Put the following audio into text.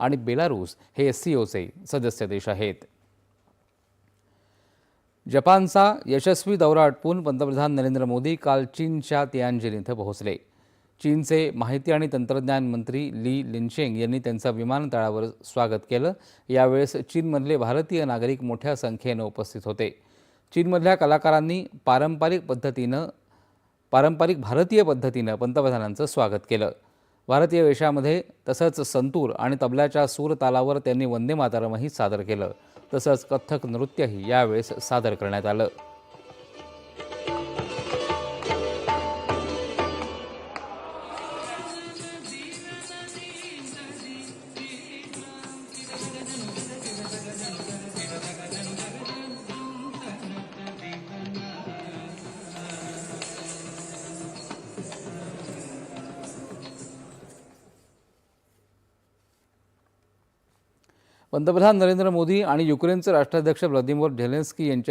आणि बेलारूस हे S C ओचे सदस्य देश आहेत. जपानचा यशस्वी दौरा आटपून पंतप्रधान नरेंद्र मोदी काल चीनच्या तियानजिन इथं पोहोचले. चीनचे माहिती आणि तंत्रज्ञान मंत्री ली लिनशेंग यांनी त्यांचं विमानतळावर स्वागत केलं. यावेळेस चीनमधले भारतीय नागरिक मोठ्या संख्येनं उपस्थित होते. चीनमधल्या कलाकारांनी पारंपरिक पद्धतीनं पारंपरिक भारतीय पद्धतीनं पंतप्रधानांचं स्वागत केलं. भारतीय वेशामध्ये तसंच संतूर आणि तबल्याच्या सूर तालावर त्यांनी वंदे मातरमही सादर केलं. तसंच कथ्थक नृत्यही यावेळेस सादर करण्यात आलं. पंतप्रधान नरेंद्र मोदी आणि युक्रेनचे राष्ट्राध्यक्ष व्लादिमीर झेलेन्स्की यांच्या